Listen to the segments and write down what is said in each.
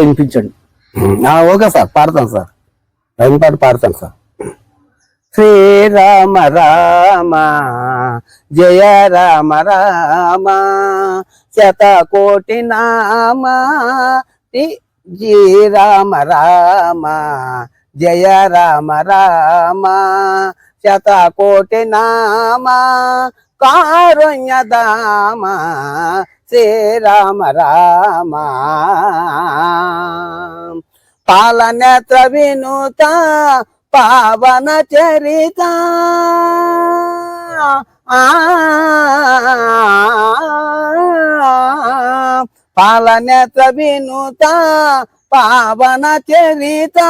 ఇప్పుడు వినిపించండి. Okay sir పాడతాను సార్. రైన్ పాట పాడతాను సార్. శ్రీరామ రామ జయ రామ రామ శతకోటి నామ జీ రామ రామ జయ రామ రామ శతకోటి నామ కారుణ్యదామ శ్రీరామ రామ పాలనేత్ర వినూత పావన చరిత. పాలనేత్ర వినూత పావన చరిత.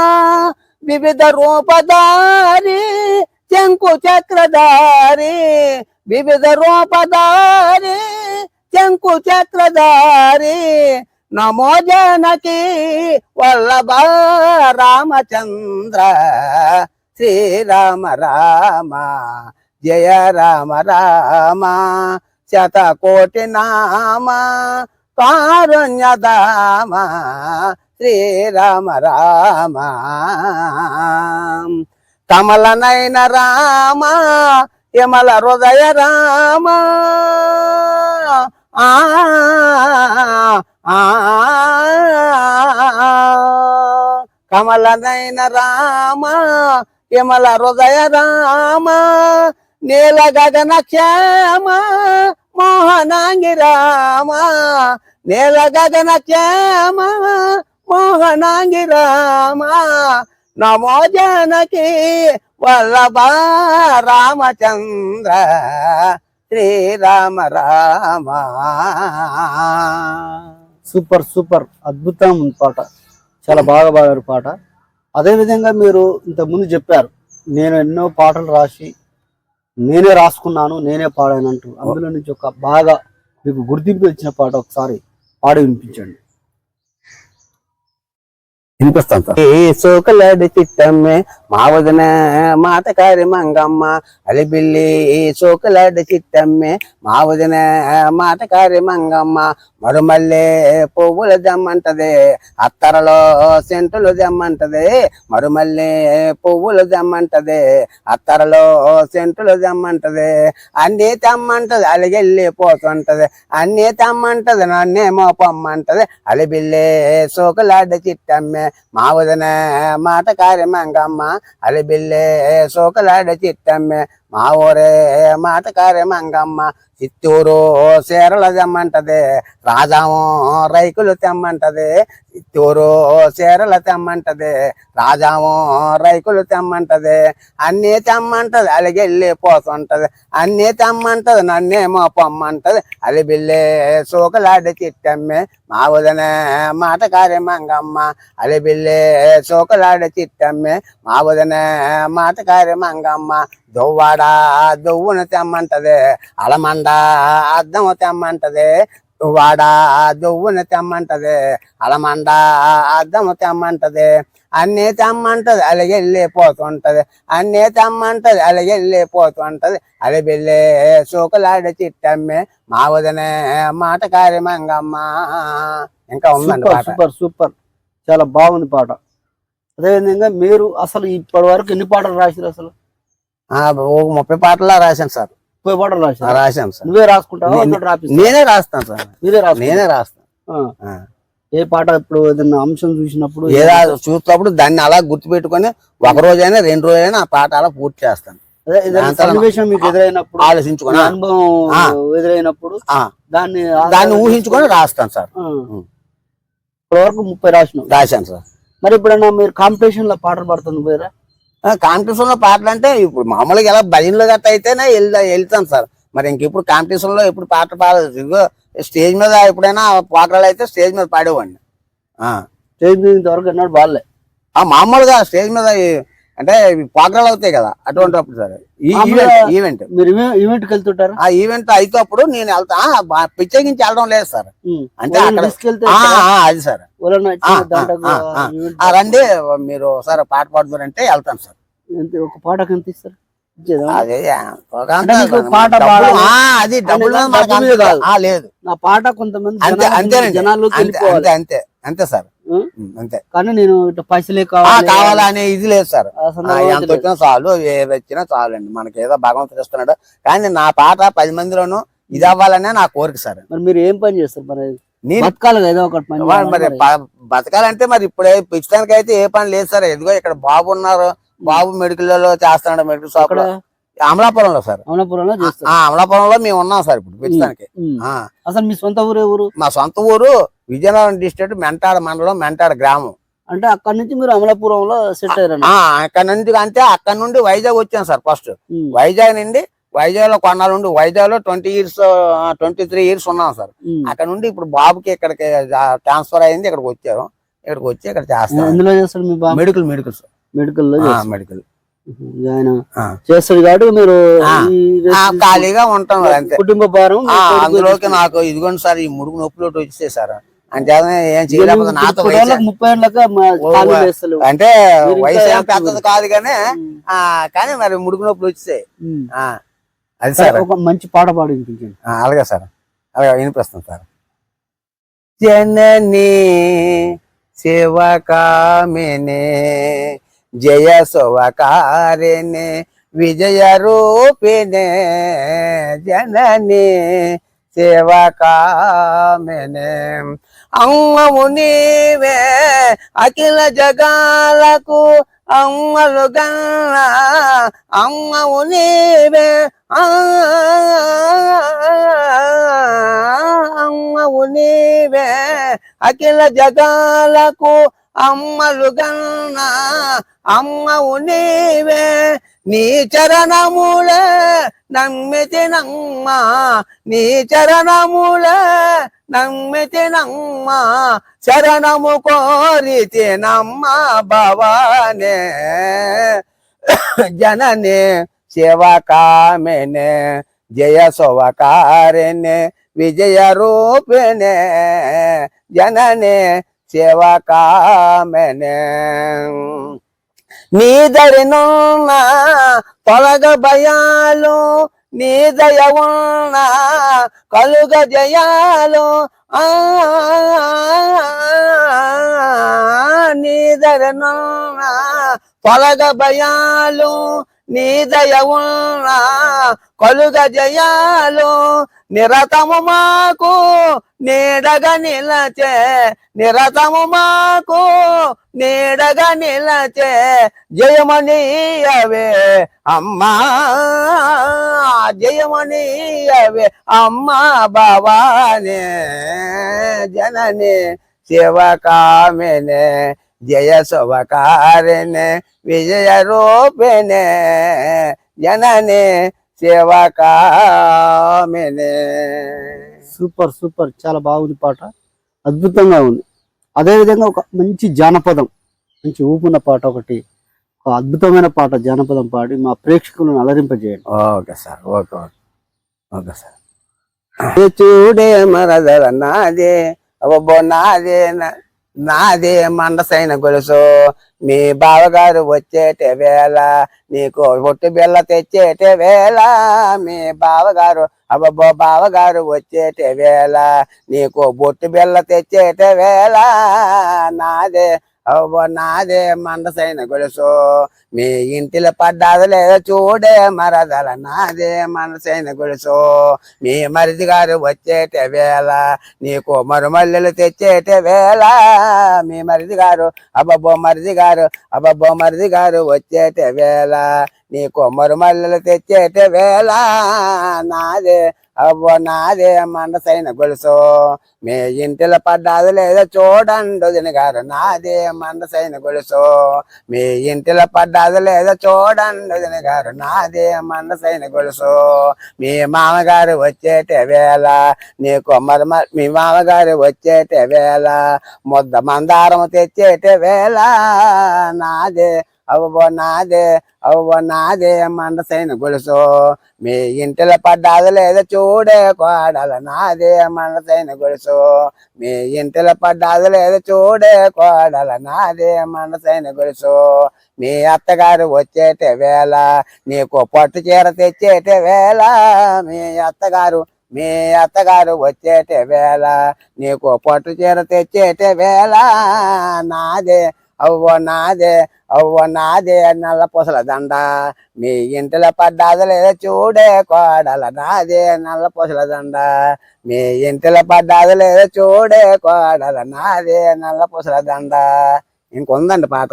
వివిధ రూపదారి శంకు చక్రధారి. వివిధ రూపదారి శంకు చక్రధారి నమో జనకి వల్లభ రామచంద్ర. శ్రీరామ రామ జయ రామ రామ శతకోటి నామ కారుణ్యదామ శ్రీరామ రామ. కమలనైన రామ యమల హృదయ రామ. ఆ కమలనైన రామ యమల హృదయ రామ నీల గగన క్షేమ మోహనాంగి రామ నీల గగన క్షేమ మోహనాంగి రామ. నమో జనకి వల్లభ రామచంద్ర శ్రీరామ రామ సూపర్ సూపర్ అద్భుతం పాట. చాలా బాగా పాడారు పాట. అదేవిధంగా మీరు ఇంతకుముందు చెప్పారు నేను ఎన్నో పాటలు రాసి నేనే రాసుకున్నాను నేనే పాడాను అంటూ. అందులో నుంచి ఒక బాగా మీకు గుర్తింపు ఇచ్చిన పాట ఒకసారి పాడి వినిపించండి. వినిపిస్తాను సార్ ఏ సోకలాడి చిట్టమ్మే మా వదిన మాతకారి మంగమ్మ అలిబిల్లి సోకలాడి చిట్టమ్మే మా వదిన మాతకారి మంగమ్మ మరుమల్లే పువ్వులు దమ్మంటది అత్తరలో సెంటులు దమ్మంటది మరుమల్లే పువ్వులు దమ్మంటది అత్తరలో సెంటులు దమ్మంటది అన్నీ తెమ్మంటది అలిగెళ్ళి పోతుంటది అన్నీ తెమ్మంటది నన్నేమో పొమ్మంటది అలిబిల్లే సోకులాడ చిట్టమ్మే మా వదిన మాట కార్యమంగమ్మ అలిబిల్లే సోకులాడ చిట్టమ్మే మా ఊరే మాటకారే మంగమ్మ చిత్తూరు చీరల తెమ్మంటది రాజాము రైకులు తెమ్మంటది చిత్తూరు చీరల తెమ్మంటది రాజాము రైకులు తెమ్మంటది అన్నీ తెమ్మంటది అలిగెళ్ళి పోతుంటది అన్నీ తెమ్మంటది నన్నేమో పొమ్మంటది అలిబిల్లే సోకలాడి చిట్టమ్మే మా వదిన మంగమ్మ కార్యమంగమ్మ అలిబిల్లే సోకలాడి చిట్టమ్మే మా వదిన మాటకారే మంగమ్మ దువ్వాడ దువ్వును తెమ్మంటది. అలమండ అద్దము తెమ్మంటది. దువ్వాడ దువ్వును తెమ్మంటది. అలమండ అద్దము తెమ్మంటది. అన్నీ తెమ్మంటది అలిగెళ్ళి పోతుంటది. అన్నీ తెమ్మంటది అలిగెళ్ళి పోతుంటది. అలిబిల్లి సూకలాడి చిట్టమ్మే మా వదినే మాట కార్యమంగమ్మ ఇంకా ఉందండి సూపర్ సూపర్ చాలా బాగుంది పాట. అదేవిధంగా మీరు అసలు ఇప్పటి వరకు ఎన్ని పాటలు రాశారు అసలు? ముప్పై పాటలా రాశాను సార్. ముప్పై పాటలు ఆ, రాశారు రాశాను సార్. నువ్వే రాసుకుంటావా? నేనే రాస్తాను సార్. మీరే రాసు నేనే రాస్తాను. ఏ పాట ఇప్పుడు ఏదైనా అంశం చూసినప్పుడు ఏదో చూసినప్పుడు దాన్ని అలా గుర్తుపెట్టుకొని ఒక రోజైనా రెండు రోజైనా ఆ పాట అలా పూర్తి చేస్తాను. సన్నివేశం మీకు ఎదురైనప్పుడు ఆలోచించుకొని అనుభవం. ఎదురైనప్పుడు. దాన్ని దాన్ని ఊహించుకొని రాస్తాను సార్. ఆ. ఉం. ఇప్పటి వరకు ముప్పై రాసినావు. రాశాను సార్. మరి ఎప్పుడైనా మీరు కాంపిటీషన్లో పాటలు పాడుతుంది పోయారా? కాంపిటీషన్లో పాటలు అంటే ఇప్పుడు మామూలుగా ఎలా భజనలు గట్ట అయితేనే వెళ్తా వెళ్తాను సార్. మరి ఇంక ఇప్పుడు కాంపిటీషన్లో ఎప్పుడు పాట పాడలేదు. స్టేజ్ మీద ఎప్పుడైనా పాటలు అయితే స్టేజ్ మీద పాడేవాడిని. ఆ. స్టేజ్ మీద ఇంతవరకు ఎన్నడూ బాగాలే ఆ మామూలుగా స్టేజ్ మీద అంటే పాటలు అవుతాయి కదా అటువంటి అప్పుడు సార్ ఈవెంట్ ఈవెంట్ మీరు ఈవెంట్ వెళ్తుంటారా? ఆ ఈవెంట్ అయితేప్పుడు నేను వెళ్తా. ప్రత్యేకించి వెళ్ళడం లేదు సార్. అంటే అక్కడ- అది సార్. రండి మీరు ఒకసారి పాట పాడుతారంటే వెళ్తాను సార్. ఒక పాట పాడాలి. ఆ, అది డబ్బులు లేదు. నా పాట కొంతమంది అంతే అంతే అంతే అంతే సార్. అంతే. కానీ నేను పైసలే కావాలి అనే ఇది లేదు సార్. ఎంత వచ్చినా చాలు ఏది వచ్చినా చాలు అండి మనకి ఏదో భగవంతుడు ఇస్తున్నాడు. కానీ నా పాట పది మందిలోనూ ఇది అవ్వాలనే నా కోరిక సార్. మరి మీరు ఏం పని చేస్తారు మరి? నేను బతకాలి కదా ఏదో ఒకటి పని మరి బతకాలంటే మరి ఇప్పుడే పిచ్చడానికి అయితే ఏ పని లేదు సార్. ఇదిగో ఇక్కడ బాబు ఉన్నారు. బాబు మెడికల్లో చేస్తున్నాడు మెడికల్ షాప్లో అమలాపురంలో సార్. అమలాపురంలో అమలాపురంలో మేము ఉన్నాం సార్ ఇప్పుడు. ఆ, అసలు మీ సొంత ఊరే ఊరు? మా సొంత ఊరు విజయనగరం డిస్ట్రిక్ట్ మెంటాడ మండలం మెంటాడ గ్రామం. అంటే అక్కడ నుంచి మీరు అమలాపురంలో సెట్ అయ్యారండి ఆ అక్కడ నుండి అంటే అక్కడ నుండి వైజాగ్ వచ్చాను సార్ ఫస్ట్. వైజాగ్ నుండి వైజాగ్లో కొన్నాళ్ళు ఉండి వైజాగ్లో twenty years twenty three years ఉన్నాం సార్. అక్కడ నుండి ఇప్పుడు బాబుకి ఇక్కడికి ట్రాన్స్ఫర్ అయింది ఇక్కడికి వచ్చారు. ఇక్కడికి వచ్చి ఇక్కడ చేస్తాం. ఎందులో చేస్తాడు మీ బాబు? Medical medical sir. Medical. Medical. ఆయన. చేస్తాడు కాబట్టి మీరు ఖాళీగా ఉంటాం అంతే. కుటుంబ భారం అందులోకి. నాకు ఇదిగోండి సార్ ఈ ముడుగు నొప్పులు వచ్చేసాయి సార్. అంటే ఏం చేయలేకపోతే నాతో ముప్పై అంటే వయసు ఏం పెద్దది కాదు కానీ కానీ మరి ముడుగు నొప్పులు వచ్చేసాయి. ఆ, అది సరే, ఒక మంచి పాట పాడి వినిపించండి. అలాగే సార్. అలాగే వినిపిస్తాను సార్. జనని శివకామినే జయ శోభకారిణే విజయ రూపిణి జనని సేవకామిని. అమ్మము నీవే అఖిల జగాలకు అమ్మలు గన్న అమ్మము నీవే. అమ్మము నీవే అఖిల జగాలకు అమ్మలు గన్న అమ్మవు నీవే నీ చరణములే నమ్మితి నమ్మితినమ్మ నీ చరణములే నమ్మితి నమ్మితినమ్మ శరణము కోరితి కోరితినమ్మ భవానే. జననే సేవకామెనే జయ శోభకారిణే విజయ రూపిణే. జననే సేవకామెనే నీ తొలగ భయాలు నీ దయ ఉన్న కలుగ జయాలు. ఆ తొలగ భయాలు నీ దయ ఉన్న కలుగ జయాలు. నిరతము మాకు నీడగా నిలచే నిరతము మాకు నీడగా నిలచే జయమనీయవే అమ్మా జయమనీయవే అమ్మా భవానే జనని శివకామినే జయ శుభకారిణే విజయ రూపిణే జనని శివకామినే సూపర్ సూపర్. చాలా బాగుంది పాట. అద్భుతంగా ఉంది. అదే విధంగా ఒక మంచి జానపదం మంచి ఊపున్న పాట ఒకటి ఒక అద్భుతమైన పాట జానపదం పాడి మా ప్రేక్షకులను అలరింపజేయండి. Okay sir. Okay okay. Okay sir. చూడే మరదల నాదే అబ్బో నాదే నా- నాదే మండసైన గొలుసు. మీ బావగారు వచ్చేటే వేళ నీకు ఒట్టి బిళ్ళ తెచ్చేటే వేళ మీ బావగారు అబ్బో బావగారు వచ్చేటే వేళ నీకు బొట్టు బిళ్ళ తెచ్చేటే వేళ నాదే అవ్వ నాదే మండసైన గొలుసు. మీ ఇంటిలో పడ్డాది లేదా చూడే మరదల నాదే మనసైన గొలుసు. మీ మరిది గారు వచ్చేటే వేళ నీకు మరుమల్లెలు తెచ్చేటే వేళ. మీ మరిది గారు అబ్బబ్బో మరిది గారు అబ్బబ్బో మరిది గారు వచ్చేటే వేళ నీకు మరుమల్లెలు తెచ్చేటే వేళ. నాదే అవ్వ నాదే సైన గొలుసు. మీ ఇంటిలో పడ్డాది లేదా చూడండి దినగారు నాదే నాదే సైన గొలుసు. మీ ఇంటిలో పడ్డాది లేదా చూడండి దినగారు నాదే సైన గొలుసు. మీ మామగారు వచ్చేటే వేళ నీకు మరి మీ మామగారు వచ్చేటే వేళ ముద్ద మందారం తెచ్చేటే వేళ నాదే అవ్వ నాదే అవ్వ నాదే మండసైన గొలుసు. మీ ఇంటిల పడ్డాది లేదా చూడే కోడల నాదే మండసైన గొలుసు. మీ ఇంటిల పడ్డాది లేదా చూడే కోడల నాదే మండసైన గొలుసు. మీ అత్తగారు వచ్చేటే వేళ నీకు పట్టు చీర తెచ్చేటే వేళ. మీ అత్తగారు మీ అత్తగారు వచ్చేటే వేళ నీకు పట్టు చీర తెచ్చేటే వేళ. నాదే అవ్వ నాదే అవ్వ నాదే నల్ల పూసల దండ. మీ ఇంటిలో పడ్డాదలే చూడే కోడల నాదే నల్ల పూసల దండ. మీ ఇంటిలో పడ్డాదలే చూడే కోడల నాదే నల్ల పూసల దండ. ఇంకొందండి పాట?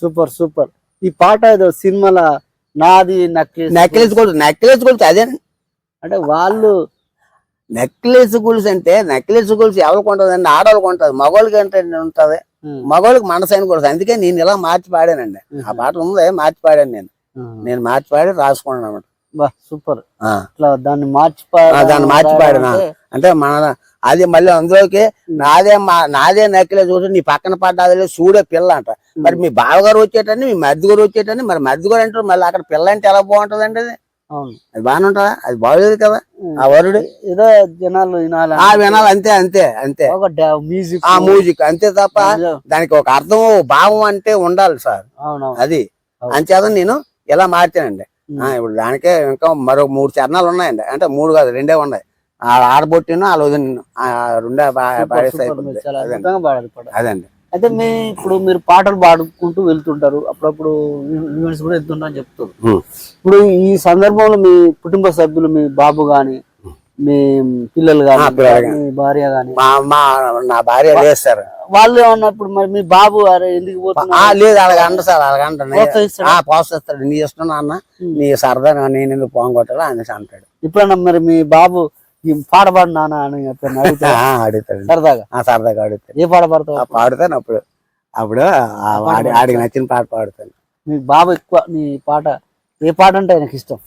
Super super. ఈ పాట ఏదో సినిమాల నాది నక్లెస్ నెక్లెస్ గొలుసు నెక్లెస్ గొలుసు అదే. అంటే వాళ్ళు నెక్లెస్ గొలుసు అంటే నెక్లెస్ గొలుసు ఎవరికి ఉంటుంది అండి ఆడవాళ్ళకి ఉంటుంది మగవాళ్ళకి అంటే ఉంటది. మగవాళ్ళకి మనసైన గొలుసు అందుకే నేను ఇలా మార్చి పాడానండి. ఆ పాట ఉంది మార్చి పాడాను నేను. నేను మార్చి పాడి రాసుకున్నాను అనమాట సూపర్. దాన్ని మార్చి దాన్ని మార్చి పాడినా. అంటే మన అది మళ్ళీ అందులోకి నాదే మా నాదే నెక్లెస్ చూసి నీ పక్కన పడ్డాది చూడే పిల్ల అంట. మరి మీ బావగారు వచ్చేటని మీ మరిది గారు వచ్చేటని మరి మరిది గారు అంటారు మళ్ళీ అక్కడ పిల్ల అంటే ఎలా బాగుంటది అండి అవును. అది బాగానే ఉంటుందా అది బాగోలేదు కదా? ఆ వరుడు? ఏదో జనాలు వినాలి? ఆ వినాలి అంతే అంతే అంతే. ఒక మ్యూజిక్ ఆ మ్యూజిక్ అంతే తప్ప దానికి ఒక అర్థం భావం అంటే ఉండాలి సార్. అది. అంచేత నేను ఇలా మార్చానండి ఇప్పుడు దానికే ఇంకా మరో మూడు చరణాలు ఉన్నాయండి. అంటే మూడు కాదు రెండే ఉన్నాయి. ఆ ఆడబొట్టిన ఆ రోజు రెండే పా- సూపర్, పాడేస్తే సూపర్. అయిపోతుంది. మీరు చాలా అదండి. అయితే మీ ఇప్పుడు మీరు పాటలు పాడుకుంటూ వెళ్తుంటారు అప్పుడప్పుడు ఈవెంట్స్ కూడా వెళ్తుంటారని చెప్తారు. ఇప్పుడు ఈ సందర్భంలో మీ కుటుంబ సభ్యులు మీ బాబు గాని మీ పిల్లలు గాని. మీ భార్య గాని నా భార్య సార్ వాళ్ళు ఏమన్నా ఇప్పుడు మరి మీ బాబు అరే ఎందుకు ఆ, పోతున్నారు లేదు అలాగంట సార్ అలాగంట ప్రోత్సహిస్తాడా? ఆ పోస్తాడు నీ ఇష్టం నాన్న ఉం. నీ సరదా నేను ఎందుకు పోంగొట్టాడు అనేసి అంటాడు ఇప్పుడన్నా మరి మీ బాబు ఈ పాట పాడు నాన్న అని అడిగితే ఆ, అడుగుతాడు. సరదాగా? సరదాగా అడుగుతాడు. ఏ పాట పాడతావు? పాడుతాను అప్పుడు. అప్పుడు ఆడికి నచ్చిన పాట పాడుతాను. మీ బాబు ఎక్కువ నీ పాట ఏ పాట అంటే ఆయనకి ఇష్టం?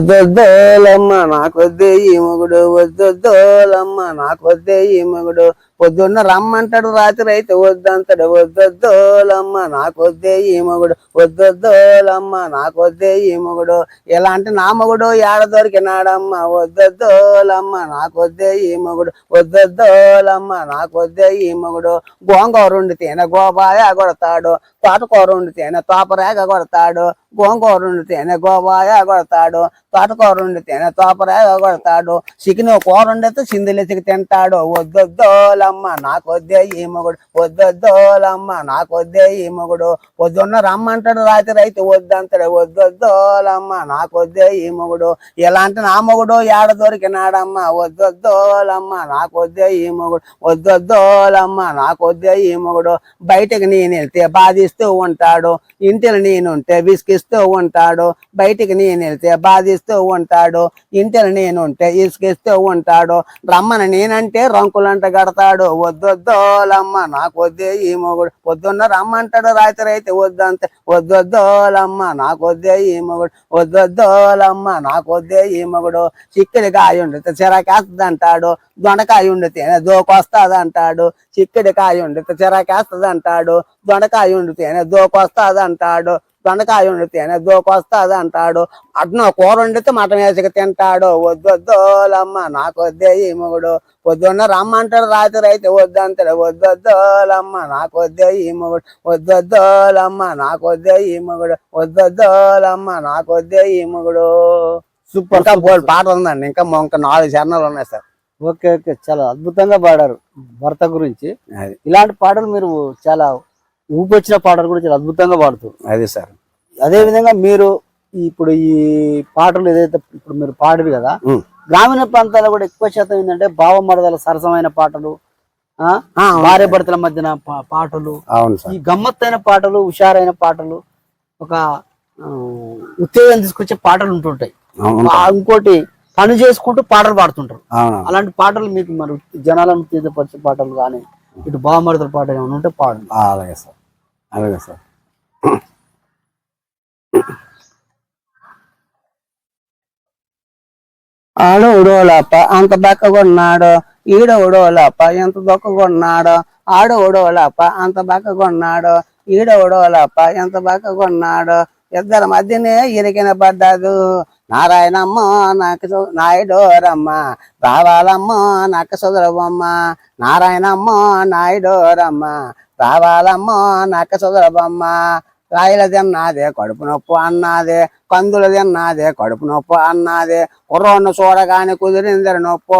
వద్దోలమ్మ నాకొద్దే ఈ మొగుడు వద్దోలమ్మ నాకొద్దే ఈ మొగుడు. పొద్దున్న రమ్మంటాడు రాత్రి అయితే వద్దంటాడు. వద్దొద్దోలమ్మ నాకొద్దే ఈ మొగుడు. వద్దొద్దోలమ్మ నాకొద్దే ఈ మొగుడు. ఎలాంటి నా మొగుడు ఏడ దొరికినాడమ్మ? వద్దొద్దోలమ్మ నాకొద్దే ఈ మొగుడు. వద్దొద్దోలమ్మ నాకొద్దే ఈ మొగుడు. గోంగూర వండితేనే గోబాయ కొడతాడు. తోటకూర తేనె తోపరేగ కొడతాడు. గోంగూర వండితేనే గోబాయ కొడతాడు. తోటకూర తేనె తోపరేగ కొడతాడు. చికెన్ కూర వండితే సిందులెసికి తింటాడు. వద్దొద్దోలమ్మ నాకొద్దే ఈ మొగుడు. వద్దొద్దోలమ్మ నాకొద్దే ఈ మొగుడు. పొద్దున్న రమ్మంటాడు రాత్రి అయితే వద్దంటాడు వద్దొద్దోలమ్మ నాకొద్దే ఈ మొగుడు. ఎలాంటి నా మొగుడు ఏడ దొరికినాడమ్మ? వద్దొద్దోలమ్మ నాకొద్దే ఈ మొగుడు. వద్దొద్దోలమ్మ నాకొద్దే ఈ మొగుడు. బయటకు నేను వెళ్తే బాధిస్తూ ఉంటాడు. ఇంటిని నేనుంటే విసికిస్తూ ఉంటాడు. బయటికి నేను వెళ్తే బాధిస్తూ ఉంటాడు. ఇంటిని నేనుంటే ఇసుకిస్తూ ఉంటాడు. రమ్మని నేనంటే రంకులంట కడతాడు వద్దొద్దోలమ్మ నాకొద్దే ఈ మొగుడు. పొద్దున్న రమ్మంటాడు రాత్రి అయితే వద్దంతే వద్దొద్దోలమ్మ నాకొద్దే ఈ మొగుడు. వద్దొద్దోలమ్మ నాకొద్దే ఈ మొగుడు. చిక్కిడికాయ ఉండితే చిరాకేస్తుంది అంటాడు దొండకాయ ఉండితేనే దోకొస్తుంది అంటాడు చిక్కిడికాయ ఉండితే చిరాకేస్తుంది అంటాడు దొండకాయ ఉండితేనే దోకొస్తుంది అంటాడు దొండకాయ వండితేనే దోకొస్తుంది అంటాడు. అట్న కూర వండితే మటన్ వేసుకు తింటాడు. వద్దొద్దోలమ్మ నాకు వద్దే ఈ మొగుడు. పొద్దున్న రమ్మంటాడు రాత్రి అయితే వద్దంటాడు వద్దొద్దోలమ్మ నాకు వద్దే ఈ మొగుడు. వద్దొద్దోలమ్మ నాకు వద్దే ఈ మొగుడు. వద్దొద్దోలమ్మ నాకు వద్దే ఈ మొగుడు. సూపర్ ఇంకా పాట ఉందండి. ఇంకా ఇంకా నాలుగు చరణాలు ఉన్నాయి సార్. Okay okay. చాలా అద్భుతంగా పాడారు భర్త గురించి. ఇలాంటి పాటలు మీరు చాలా ఊపొచ్చిన పాటలు కూడా చాలా అద్భుతంగా పాడుతారు. అది సార్. అదే విధంగా మీరు ఇప్పుడు ఈ పాటలు ఏదైతే ఇప్పుడు మీరు పాడరు కదా. గ్రామీణ ప్రాంతాల్లో కూడా ఎక్కువ శాతం ఏంటంటే భావమరదల సరసమైన పాటలు భార్య భర్తల మధ్యన పాటలు ఈ గమ్మత్తైన పాటలు హుషారైన పాటలు ఒక ఉత్తేజం తీసుకొచ్చే పాటలు ఉంటుంటాయి. ఇంకోటి పని చేసుకుంటూ పాటలు పాడుతుంటారు. అలాంటి పాటలు మీకు మరి జనాలను ఉత్తేజపరిచే పాటలు కానీ ఇటు బామరదల పాటలు ఏమైనా ఉంటే పాడండి. ఆ, అలాగే సార్. అలాగే సార్. ఆడోడోలప్ప అంత బక్కగొన్నాడు. ఈడోడోలప్ప ఎంత దొక్కగొన్నాడు. ఆడోడోలప్ప అంత బక్కగొన్నాడు. ఈడోడోలప్ప ఎంత బక్కగొన్నాడు. ఇద్దరి మధ్యనే ఇరికిన పడ్డాదు. నారాయణమ్మ నాకు సు- నాయుడోరమ్మ. రావాలమ్మ నాకు సుదరవమ్మ నారాయణమ్మ నాయుడోరమ్మ. రావాలమ్మ నక్క సుదరబొమ్మ రాయల తిన్నాదే కడుపు నొప్పు అన్నాదే కందులు తిన్నాదే కడుపు నొప్పు అన్నాదే. కుర్రోన్ను చూడగానే కుదిరిందరు నొప్పు.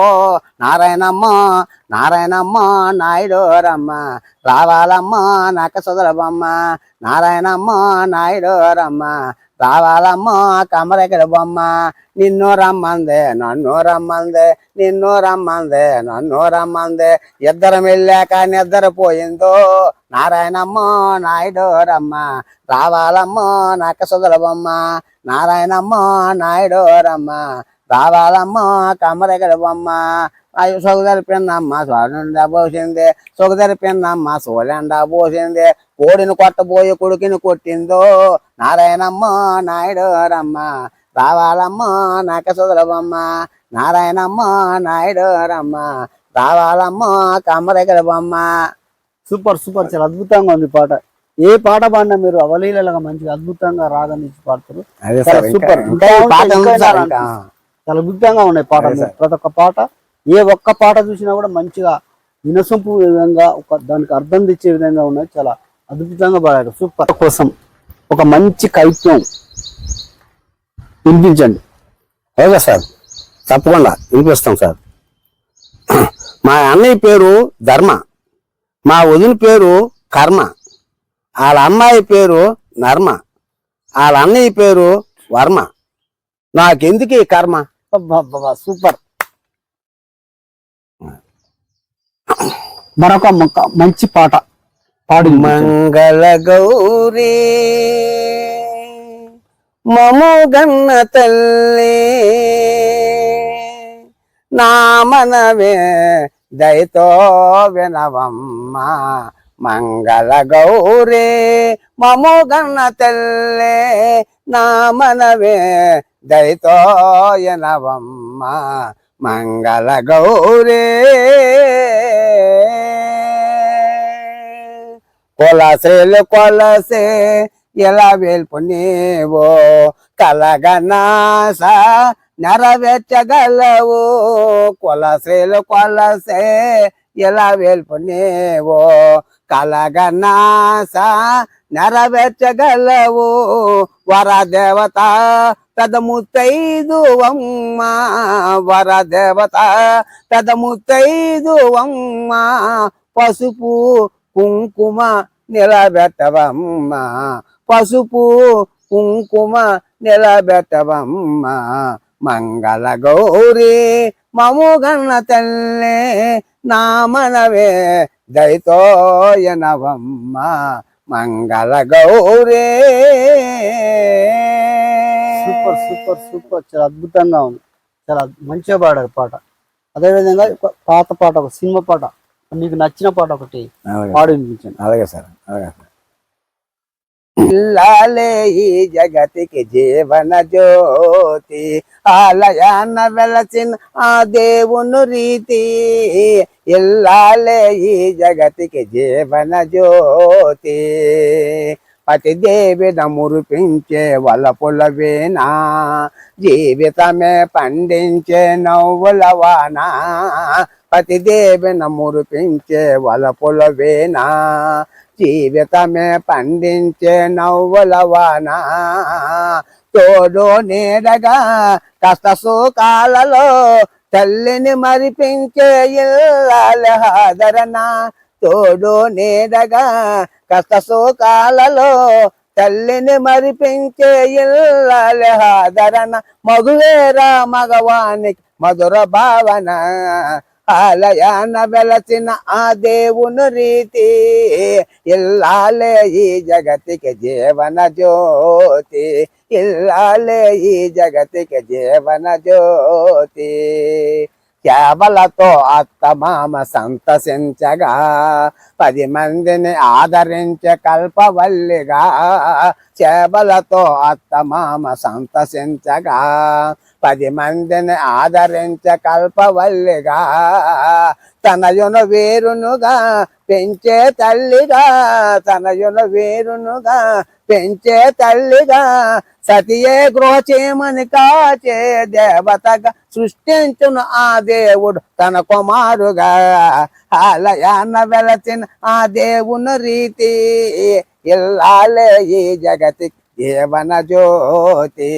నారాయణమ్మ నారాయణమ్మ నాయుడు రమ్మ రావాలమ్మ నక్క సుదరబమ్మ నారాయణమ్మ నాయుడు రమ్మ రావాలమ్మ కమరెక్కడి బొమ్మ? నిన్ను రమ్మందే నన్ను రమ్మందే నిన్ను రమ్మందే నన్ను రమ్మందే. ఇద్దరం వెళ్ళాక నిద్రపోయిందో నారాయణమ్మ నాయుడు రమ్మ. రావాలమ్మ నక్క సుదరబమ్మ నారాయణమ్మ నాయుడు రమ్మ. రావాలమ్మ కమరెక్కడి బొమ్మ? అయ్యో సొగదరి పిన్నమ్మ స్వర్ణండా పోసింది సొగదరి పిన్నమ్మ సోలెండా పోసింది కోడిని కొట్టబోయి కొడుకుని కొట్టిందో నారాయణమ్మ నాయుడు రమ్మ రావాలమ్మ నాక సుదరబమ్మ నారాయణమ్మ నాయుడు రమ్మ రావాలమ్మ కమ్మరెగడ బొమ్మ సూపర్ సూపర్ చాలా అద్భుతంగా ఉంది పాట ఏ పాట పాడినా మీరు అవలీలగా మంచిగా అద్భుతంగా రాగం ఇచ్చి పాడతారు సూపర్. చాలా అద్భుతంగా ఉన్నాయి పాట. ప్రతి ఒక్క పాట ఏ ఒక్క పాట చూసినా కూడా మంచిగా వినసొంపు విధంగా ఒక దానికి అర్థం తెచ్చే విధంగా ఉన్నది చాలా అద్భుతంగా పాడారు. సూపర్. కోసం ఒక మంచి కైత్యం వినిపించండి. Okay sir? తప్పకుండా వినిపిస్తాం సార్. మా అన్నయ్య పేరు ధర్మ. మా వదిన పేరు కర్మ. వాళ్ళ అమ్మాయి పేరు నర్మ. వాళ్ళ అన్నయ్య పేరు వర్మ. నాకెందుకు ఈ కర్మ? సూపర్. మరొక మంచి పాట పాడు మంగళ గౌరీ మమోగన్న తల్లి నా మనవే దయతో వినవమ్మ మంగళ గౌరీ మమోగన్న తల్లి నా మనవే దయతో వినవమ్మ మంగళ గౌరీ కొలసేలు కొలసే ఎలా వేల్పు నీవో కలగనాస నెరవేర్చగలవు. కొలసేలు కొలసే ఎలా వేల్పు నీవో కలగనాస నెరవేర్చగలవు. వరదేవత పెదముత్తైదువమ్మ వరదేవత అమ్మ పసుపు కుంకుమ నిలబెట్టవమ్మ. పసుపు కుంకుమ నిలబెట్టవమ్మ. మంగళ గౌరీ మముగన్న తల్లి నామనవే దయతోయనవమ్మ. మంగళ గౌరీ. Super super super. చాలా అద్భుతంగా ఉంది. చాలా మంచిగా పాడారు పాట. అదేవిధంగా పాత పాట ఒక సినిమా పాట. మీకు నచ్చిన పాట ఒకటి అలాగే పాడి వినిపించండి. అలాగే సార్. అలాగే సార్. ఈ జగతికి జీవన జ్యోతి ఆలయాన వెలసిన ఆ దేవును రీతి. ఇల్లాలే ఈ జగతికి జీవన జ్యోతి పతి దేవిన మురిపించే వలపుల వీణా. జీవితమే పండించే నవ్వుల వానా నమ్మురు పెంచే మురిపించే పొలవేనా? జీవితమే పండించే నవ్వుల వానా? తోడు నీడగా కష్ట సుఖాలలో తల్లిని మరిపించే ఇల్లాల హాదరనా తోడు నీడగా కష్ట సుఖాలలో తల్లిని మరిపించే ఇల్లాల హాదరన మగువేరా మగవానికి మధుర భావన. ఆలయాన వెలసిన ఆ దేవుని రీతి. ఇల్లాలే ఈ జగతికి జీవన జ్యోతి. ఇల్లాలే ఈ జగతికి జీవన జ్యోతి. కేవలతో అత్తమామ సంతసించగా పది మందిని ఆదరించే కల్పవల్లిగా చేపలతో అత్తమామ సంతసించగా పది మందిని ఆదరించ కల్పవల్లిగా తనయును వేరునుగా పెంచే తల్లిగా తనయును వేరునుగా పెంచే తల్లిగా సతియే గృహచేమని కాచే దేవతగా సృష్టించును ఆ దేవుడు తన కుమారుగా. ఆలయాన వెలచిన ఆ దేవుని రీతి ఇల్లాలే ఈ జగతి జీవన జ్యోతి.